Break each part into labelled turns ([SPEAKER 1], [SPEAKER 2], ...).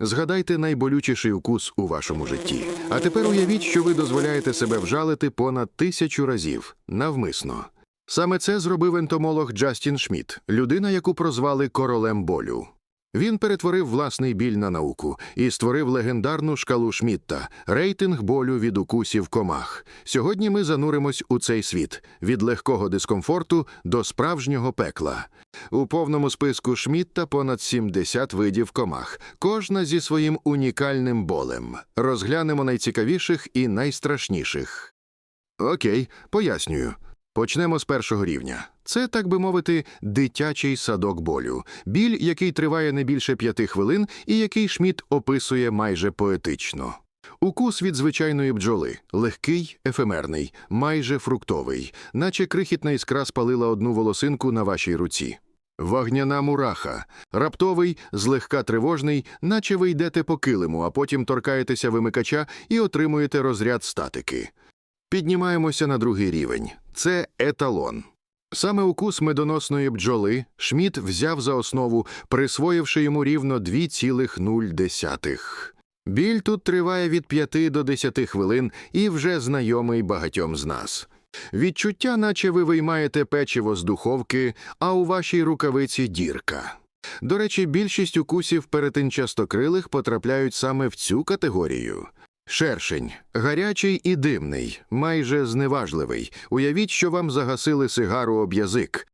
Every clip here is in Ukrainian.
[SPEAKER 1] Згадайте найболючіший укус у вашому житті. А тепер уявіть, що ви дозволяєте себе вжалити понад тисячу разів навмисно. Саме це зробив ентомолог Джастін Шмідт, людина, яку прозвали королем болю. Він перетворив власний біль на науку і створив легендарну шкалу Шмітта рейтинг болю від укусів комах. Сьогодні ми зануримось у цей світ від легкого дискомфорту до справжнього пекла. У повному списку Шмітта понад 70 видів комах, кожна зі своїм унікальним болем. Розглянемо найцікавіших і найстрашніших. Окей, пояснюю. Почнемо з першого рівня. Це, так би мовити, дитячий садок болю, біль, який триває не більше п'яти хвилин і який Шмідт описує майже поетично. Укус від звичайної бджоли легкий, ефемерний, майже фруктовий, наче крихітна іскра спалила одну волосинку на вашій руці. Вагняна мураха, раптовий, злегка тривожний, наче ви йдете по килиму, а потім торкаєтеся вимикача і отримуєте розряд статики. Піднімаємося на другий рівень. Це еталон. Саме укус медоносної бджоли Шмідт взяв за основу, присвоївши йому рівно 2,0. Біль тут триває від 5 до 10 хвилин і вже знайомий багатьом з нас. Відчуття, наче ви виймаєте печиво з духовки, а у вашій рукавиці дірка. До речі, більшість укусів перетинчастокрилих потрапляють саме в цю категорію. Шершень гарячий і димний, майже зневажливий. Уявіть, що вам загасили сигару об язик.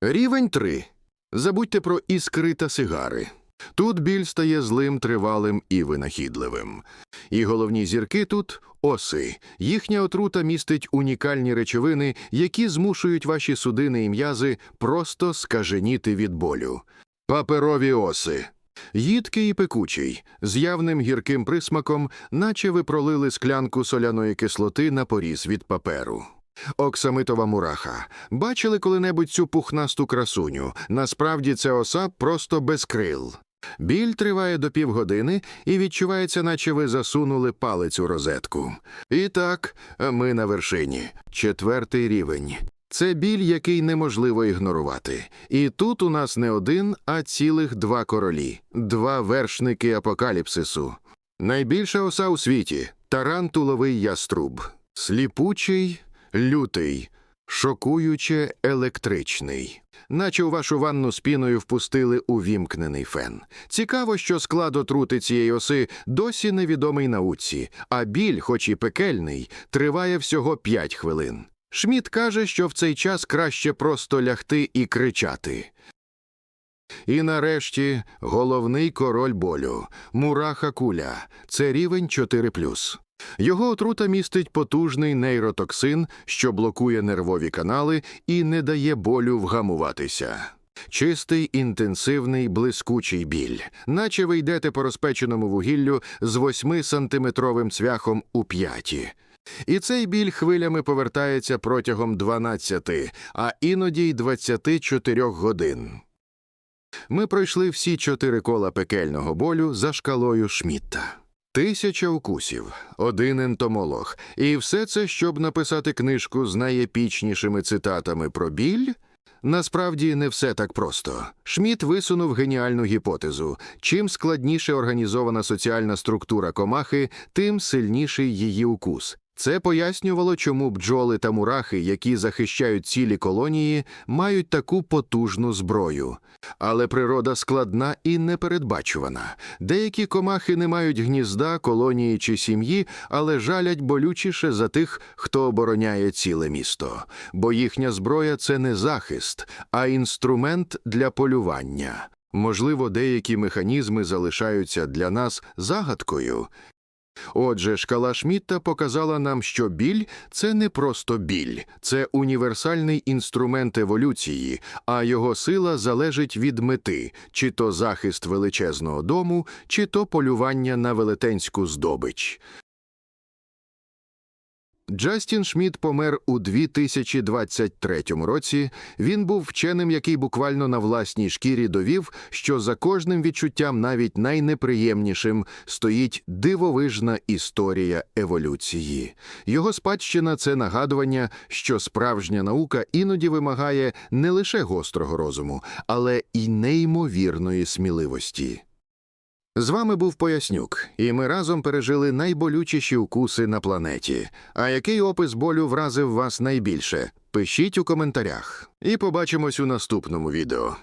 [SPEAKER 1] Рівень 3. Забудьте про іскри та сигари. Тут біль стає злим, тривалим і винахідливим. І головні зірки тут оси. Їхня отрута містить унікальні речовини, які змушують ваші судини і м'язи просто скаженіти від болю. Паперові оси. Їдкий і пекучий, з явним гірким присмаком, наче ви пролили склянку соляної кислоти на поріз від паперу. Оксамитова мураха. Бачили коли-небудь цю пухнасту красуню? Насправді це оса просто без крил. Біль триває до півгодини і відчувається, наче ви засунули палець у розетку. І так, ми на вершині. Четвертий рівень. Це біль, який неможливо ігнорувати. І тут у нас не один, а цілих два королі, два вершники апокаліпсису. Найбільша оса у світі тарантуловий яструб, сліпучий, лютий, шокуюче електричний. Наче у вашу ванну з піною впустили увімкнений фен. Цікаво, що склад отрути цієї оси досі невідомий науці, а біль, хоч і пекельний, триває всього 5 хвилин. Шмідт каже, що в цей час краще просто лягти і кричати. І нарешті головний король болю мураха куля це рівень 4 Його отрута містить потужний нейротоксин, що блокує нервові канали і не дає болю вгамуватися. Чистий, інтенсивний, блискучий біль, наче ви йдете по розпеченому вугіллю з 8-сантиметровим цвяхом у п'яті. І цей біль хвилями повертається протягом 12, а іноді й 24 годин. Ми пройшли всі чотири кола пекельного болю за шкалою Шмітта. Тисяча укусів, один ентомолог, і все це, щоб написати книжку з найепічнішими цитатами про біль. Насправді не все так просто. Шмідт висунув геніальну гіпотезу: чим складніше організована соціальна структура комахи, тим сильніший її укус. Це пояснювало, чому бджоли та мурахи, які захищають цілі колонії, мають таку потужну зброю. Але природа складна і непередбачувана. Деякі комахи не мають гнізда, колонії чи сім'ї, але жалять болючіше за тих, хто обороняє ціле місто. Бо їхня зброя це не захист, а інструмент для полювання. Можливо, деякі механізми залишаються для нас загадкою. Отже, шкала Шмітта показала нам, що біль це не просто біль, це універсальний інструмент еволюції, а його сила залежить від мети, чи то захист величезного дому, чи то полювання на велетенську здобич. Джастін Шмідт помер у 2023 році. Він був вченим, який буквально на власній шкірі довів, що за кожним відчуттям, навіть найнеприємнішим, стоїть дивовижна історія еволюції. Його спадщина це нагадування, що справжня наука іноді вимагає не лише гострого розуму, але й неймовірної сміливості. З вами був Пояснюк, і ми разом пережили найболючіші укуси на планеті. А який опис болю вразив вас найбільше? Пишіть у коментарях. І побачимось у наступному відео.